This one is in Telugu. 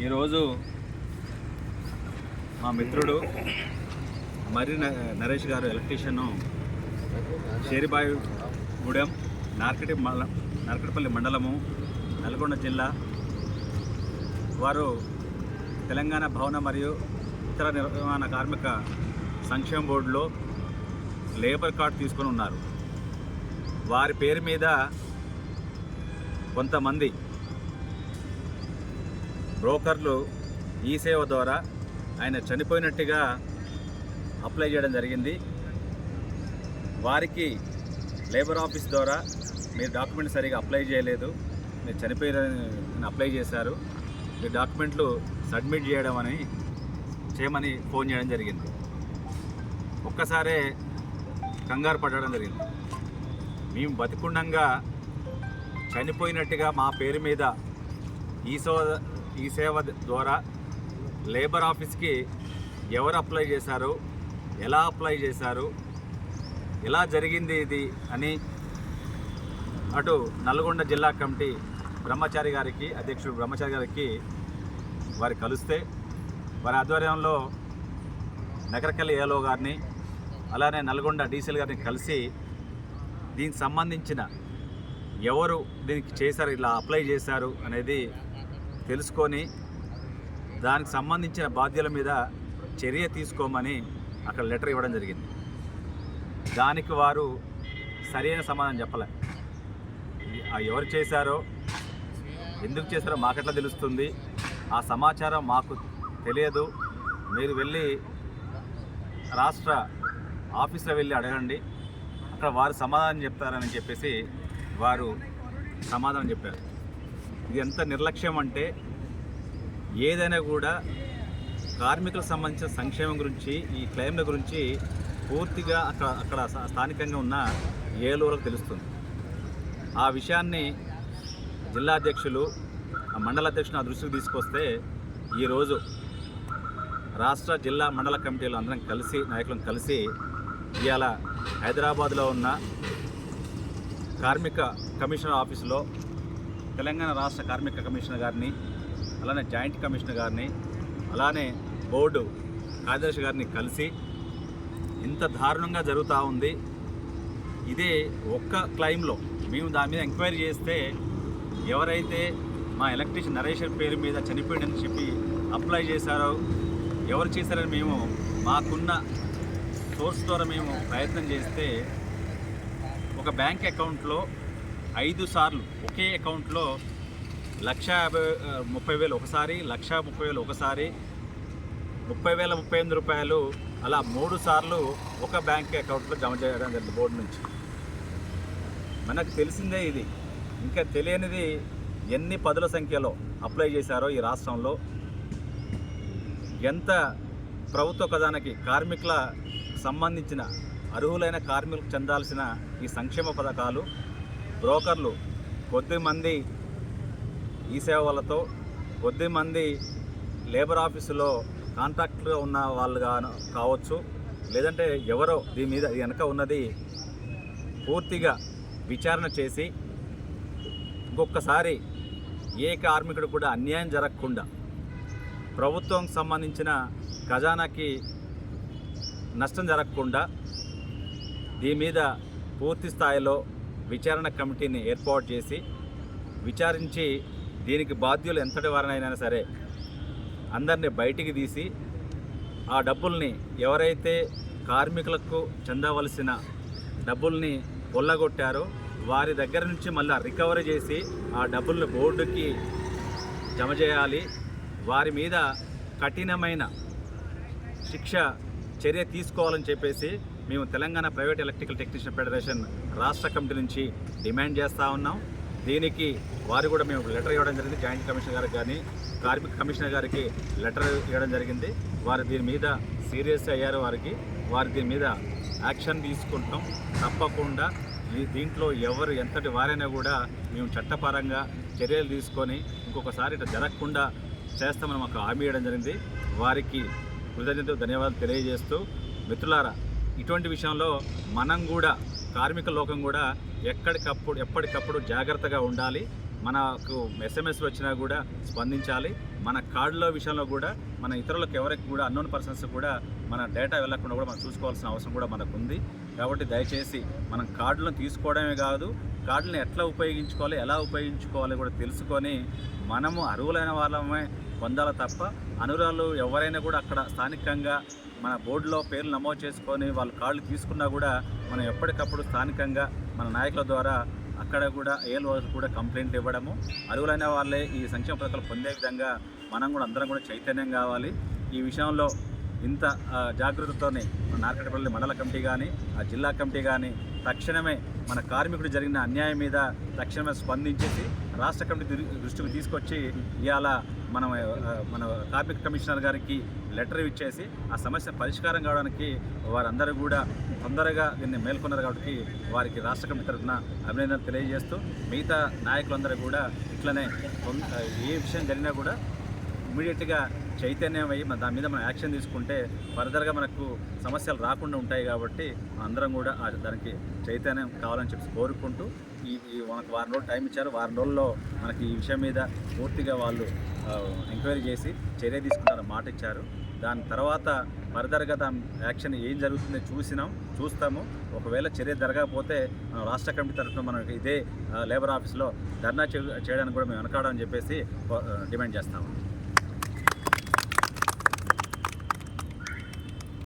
ఈరోజు మా మిత్రుడు మరి న- నరేష్ గారు ఎలక్ట్రీషియన్ షేరిబాయి గూడెం నార్కటి మండల నార్కటిపల్లి మండలము నల్గొండ జిల్లా వారు తెలంగాణ భవన మరియు ఇతర నిర్మాణ కార్మిక సంక్షేమ బోర్డులో లేబర్ కార్డు తీసుకొని ఉన్నారు. వారి పేరు మీద కొంతమంది బ్రోకర్లు ఈ సేవ ద్వారా ఆయన చనిపోయినట్టుగా అప్లై చేయడం జరిగింది. వారికి లేబర్ ఆఫీస్ ద్వారా మీరు డాక్యుమెంట్ సరిగా అప్లై చేయలేదు. మీరు చనిపోయిన అప్లై చేశారు. మీ డాక్యుమెంట్లు సబ్మిట్ చేయడం అని చేయమని ఫోన్ చేయడం జరిగింది. ఒక్కసారే కంగారు పడడం జరిగింది. మేము బతికుండంగా చనిపోయినట్టుగా మా పేరు మీద ఈ సేవ ఈ సేవ ద్వారా లేబర్ ఆఫీస్కి ఎవరు అప్లై చేశారు? ఎలా అప్లై చేశారు? ఎలా జరిగింది ఇది అని అటు నల్గొండ జిల్లా కమిటీ బ్రహ్మచారి గారికి అధ్యక్షుడు బ్రహ్మచారి గారికి వారి కలిస్తే వారి ఆధ్వర్యంలో నగరకల్లి ఏలో గారిని అలానే నల్గొండ డీసీల్ గారిని కలిసి దీనికి సంబంధించిన ఎవరు దీనికి చేశారు ఇలా అప్లై చేశారు అనేది తెలుసుకొని దానికి సంబంధించిన బాధ్యుల మీద చర్య తీసుకోమని అక్కడ లెటర్ ఇవ్వడం జరిగింది. దానికి వారు సరైన సమాధానం చెప్పలే. ఎవరు చేశారో ఎందుకు చేశారో మాకెట్లా తెలుస్తుంది? ఆ సమాచారం మాకు తెలియదు. మీరు వెళ్ళి రాష్ట్ర ఆఫీస్లో వెళ్ళి అడగండి. అక్కడ వారు సమాధానం చెప్తారని చెప్పేసి వారు సమాధానం చెప్పారు. ఇది ఎంత నిర్లక్ష్యం అంటే ఏదైనా కూడా కార్మికులకు సంబంధించిన సంక్షేమం గురించి ఈ క్లెయిమ్ల గురించి పూర్తిగా అక్కడ అక్కడ స్థానికంగా ఉన్న ఏలూరులకు తెలుస్తుంది. ఆ విషయాన్ని జిల్లా అధ్యక్షులు ఆ మండల అధ్యక్షులు నా దృష్టికి తీసుకొస్తే ఈరోజు రాష్ట్ర జిల్లా మండల కమిటీలు అందరం కలిసి నాయకులను కలిసి ఇవాళ హైదరాబాద్లో ఉన్న కార్మిక కమిషనర్ ఆఫీసులో తెలంగాణ రాష్ట్ర కార్మిక కమిషనర్ గారిని అలానే జాయింట్ కమిషనర్ గారిని అలానే బోర్డు కార్యదర్శి గారిని కలిసి ఇంత దారుణంగా జరుగుతూ ఉంది. ఇదే ఒక్క క్లైమ్లో మేము దాని మీద ఎంక్వైరీ చేస్తే ఎవరైతే మా ఎలక్ట్రీషియన్ నరేషన్ పేరు మీద చనిపోయాడని చెప్పి అప్లై చేశారో ఎవరు చేశారని మేము మాకున్న సోర్స్ ద్వారా మేము ప్రయత్నం చేస్తే ఒక బ్యాంక్ అకౌంట్లో ఐదు సార్లు ఒకే అకౌంట్లో లక్ష యాభై ముప్పై వేలు ఒకసారి లక్ష ముప్పై వేలు ఒకసారి ముప్పై వేల ముప్పై ఎనిమిది రూపాయలు అలా మూడు సార్లు ఒక బ్యాంక్ అకౌంట్లో జమ చేయడం జరిగింది బోర్డు నుంచి. మనకు తెలిసిందే ఇది. ఇంకా తెలియనిది ఎన్ని పదుల సంఖ్యలో అప్లై చేశారో ఈ రాష్ట్రంలో. ఎంత ప్రభుత్వ ఖజానాకి కార్మికుల సంబంధించిన అర్హులైన కార్మికులకు చెందాల్సిన ఈ సంక్షేమ పథకాలు బ్రోకర్లు కొద్దిమంది ఈ సేవలతో కొద్దిమంది లేబర్ ఆఫీసులో కాంట్రాక్టుగా ఉన్న వాళ్ళుగా కావచ్చు లేదంటే ఎవరో దీని మీద వెనక ఉన్నది పూర్తిగా విచారణ చేసి ఇంకొకసారి ఏ కార్మికుడు కూడా అన్యాయం జరగకుండా ప్రభుత్వం సంబంధించిన ఖజానాకి నష్టం జరగకుండా దీని మీద పూర్తి స్థాయిలో విచారణ కమిటీని ఏర్పాటు చేసి విచారించి దీనికి బాధ్యులు ఎంతటి వారినైనా సరే అందరినీ బయటికి తీసి ఆ డబ్బుల్ని ఎవరైతే కార్మికులకు చెందవలసిన డబ్బుల్ని కొల్లగొట్టారో వారి దగ్గర నుంచి మళ్ళీ రికవరీ చేసి ఆ డబ్బుల్ని బోర్డుకి జమ చేయాలి. వారి మీద కఠినమైన శిక్ష చర్య తీసుకోవాలని చెప్పేసి మేము Telangana private electrical technician federation రాష్ట్ర కమిటీ నుంచి డిమాండ్ చేస్తూ ఉన్నాం. దీనికి వారు కూడా మేము లెటర్ ఇవ్వడం జరిగింది. జాయింట్ కమిషనర్ గారికి కానీ కార్మిక కమిషనర్ గారికి లెటర్ ఇవ్వడం జరిగింది. వారు దీని మీద సీరియస్ అయ్యారు వారికి. వారు దీని మీద యాక్షన్ తీసుకుంటాం తప్పకుండా దీంట్లో ఎవరు ఎంతటి వారైనా కూడా మేము చట్టపరంగా చర్యలు తీసుకొని ఇంకొకసారి ఇట్లా జరగకుండా చేస్తామని మాకు హామీ ఇవ్వడం జరిగింది. వారికి కృతజ్ఞతలు ధన్యవాదాలు తెలియజేస్తూ మిత్రులారా ఇటువంటి విషయంలో మనం కూడా కార్మిక లోకం కూడా ఎక్కడికప్పుడు ఎప్పటికప్పుడు జాగ్రత్తగా ఉండాలి. మనకు ఎస్ఎంఎస్ వచ్చినా కూడా స్పందించాలి. మన కార్డుల విషయంలో కూడా మన ఇతరులకు ఎవరికి కూడా అన్నోన్ పర్సన్స్ కూడా మన డేటా వెళ్ళకుండా కూడా మనం చూసుకోవాల్సిన అవసరం కూడా మనకు ఉంది కాబట్టి దయచేసి మనం కార్డులను తీసుకోవడమే కాదు కార్డులను ఎట్లా ఉపయోగించుకోవాలి ఎలా ఉపయోగించుకోవాలి కూడా తెలుసుకొని మనము అర్హులైన వాళ్ళమే పొందాలి తప్ప అనురాలు ఎవరైనా కూడా అక్కడ స్థానికంగా మన బోర్డులో పేర్లు నమోదు చేసుకొని వాళ్ళు కాళ్ళు తీసుకున్నా కూడా మనం ఎప్పటికప్పుడు స్థానికంగా మన నాయకుల ద్వారా అక్కడ కూడా ఏల్ వాళ్ళకి కూడా కంప్లైంట్ ఇవ్వడము. అర్హులైన వాళ్ళే ఈ సంక్షేమ పథకాలు పొందే విధంగా మనం కూడా అందరం కూడా చైతన్యం కావాలి. ఈ విషయంలో ఇంత జాగ్రత్తతోనే మన నార్కటపల్లి మండల కమిటీ కానీ ఆ జిల్లా కమిటీ కానీ తక్షణమే మన కార్మికుడు జరిగిన అన్యాయం మీద తక్షణమే స్పందించేసి రాష్ట్ర కమిటీ దృష్టికి తీసుకొచ్చి ఇవాళ మనం మన కార్మిక కమిషనర్ గారికి లెటర్ ఇచ్చేసి ఆ సమస్య పరిష్కారం కావడానికి వారందరూ కూడా తొందరగా దీన్ని మేల్కొన్నారు కాబట్టి వారికి రాష్ట్ర కమిటీ తరఫున అభినందనలు తెలియజేస్తూ మిగతా నాయకులందరూ కూడా ఇట్లనే ఏ విషయం జరిగినా కూడా ఇమీడియట్గా చైతన్యం అయ్యి దాని మీద మనం యాక్షన్ తీసుకుంటే ఫర్దర్గా మనకు సమస్యలు రాకుండా ఉంటాయి కాబట్టి అందరం కూడా దానికి చైతన్యం కావాలని చెప్పి కోరుకుంటూ ఈ ఈ మనకు వారం రోజులు టైం ఇచ్చారు. వారం రోజుల్లో మనకి ఈ విషయం మీద పూర్తిగా వాళ్ళు ఎంక్వైరీ చేసి చర్య తీసుకున్నారు మాట ఇచ్చారు. దాని తర్వాత ఫర్దర్గా దాని యాక్షన్ ఏం జరుగుతుందో చూసినాం చూస్తాము. ఒకవేళ చర్య జరగకపోతే మనం రాష్ట్ర కమిటీ తరఫున మనం ఇదే లేబర్ ఆఫీస్లో ధర్నా చేయడానికి కూడా మేము వెనకాడని చెప్పేసి డిమాండ్ చేస్తాము.